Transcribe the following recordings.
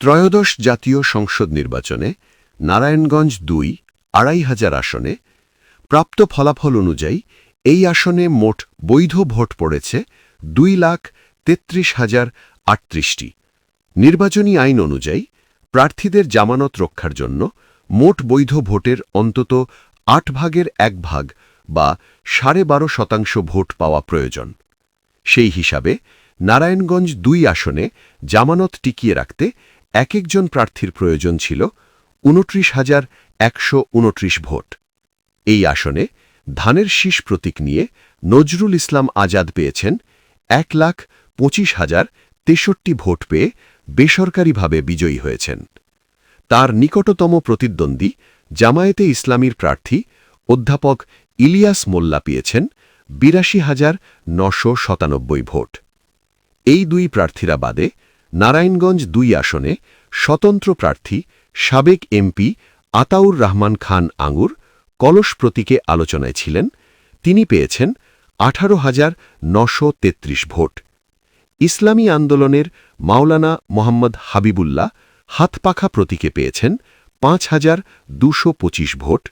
ত্রয়োদশ জাতীয় সংসদ নির্বাচনে নারায়ণগঞ্জ দুই, আড়াই হাজার আসনে। প্রাপ্ত ফলাফল অনুযায়ী এই আসনে মোট বৈধ ভোট পড়েছে দুই লাখ তেত্রিশ হাজার আটত্রিশটি। নির্বাচনী আইন অনুযায়ী প্রার্থীদের জামানত রক্ষার জন্য মোট বৈধ ভোটের অন্তত আট ভাগের এক ভাগ বা সাড়ে বারো শতাংশ ভোট পাওয়া প্রয়োজন। সেই হিসাবে নারায়ণগঞ্জ দুই আসনে জামানত টিকিয়ে রাখতে এক একজন প্রার্থীর প্রয়োজন ছিল উনত্রিশ হাজার একশো ভোট। এই আসনে ধানের শীষ প্রতীক নিয়ে নজরুল ইসলাম আজাদ পেয়েছেন এক লাখ পঁচিশ হাজার তেষট্টি ভোট পেয়ে বেসরকারিভাবে বিজয়ী হয়েছেন। তার নিকটতম প্রতিদ্বন্দ্বী জামায়াতে ইসলামীর প্রার্থী অধ্যাপক ইলিয়াস মোল্লা পেয়েছেন বিরাশি হাজার নশো ভোট। এই দুই প্রার্থীরা বাদে নারায়ণগঞ্জ দুই আসনে স্বতন্ত্র প্রার্থী, সাবেক এমপি আতাউর রহমান খান আঙ্গুর কলস প্রতীকে আলোচনায় ছিলেন। তিনি পেয়েছেন আঠারো হাজার নশো তেত্রিশ ভোট। ইসলামী আন্দোলনের মাওলানা মোহাম্মদ হাবিবুল্লাহ হাতপাখা প্রতীকে পেয়েছেন পাঁচ হাজার দুশো পঁচিশ ভোট।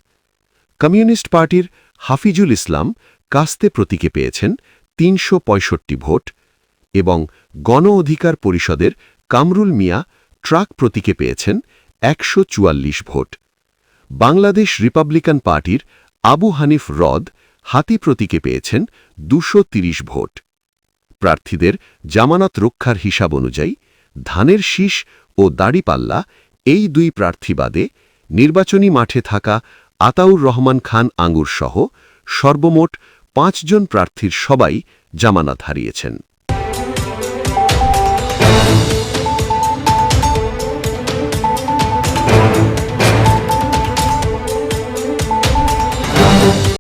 কমিউনিস্ট পার্টির হাফিজুল ইসলাম কাস্তে প্রতীকে পেয়েছেন তিনশো পঁয়ষট্টি ভোট। এবং গণ অধিকার পরিষদের কামরুল মিয়া ট্রাক প্রতীকে পেয়েছেন একশো চুয়াল্লিশ ভোট। বাংলাদেশ রিপাবলিকান পার্টির আবু হানিফ রদ হাতি প্রতীকে পেয়েছেন দুশো ভোট। প্রার্থীদের জামানত রক্ষার হিসাব অনুযায়ী ধানের শীষ ও দাড়িপাল্লা এই দুই প্রার্থী বাদে নির্বাচনী মাঠে থাকা আতাউর রহমান খান আঙ্গুরসহ সর্বমোট পাঁচজন প্রার্থীর সবাই জামানত হারিয়েছেন।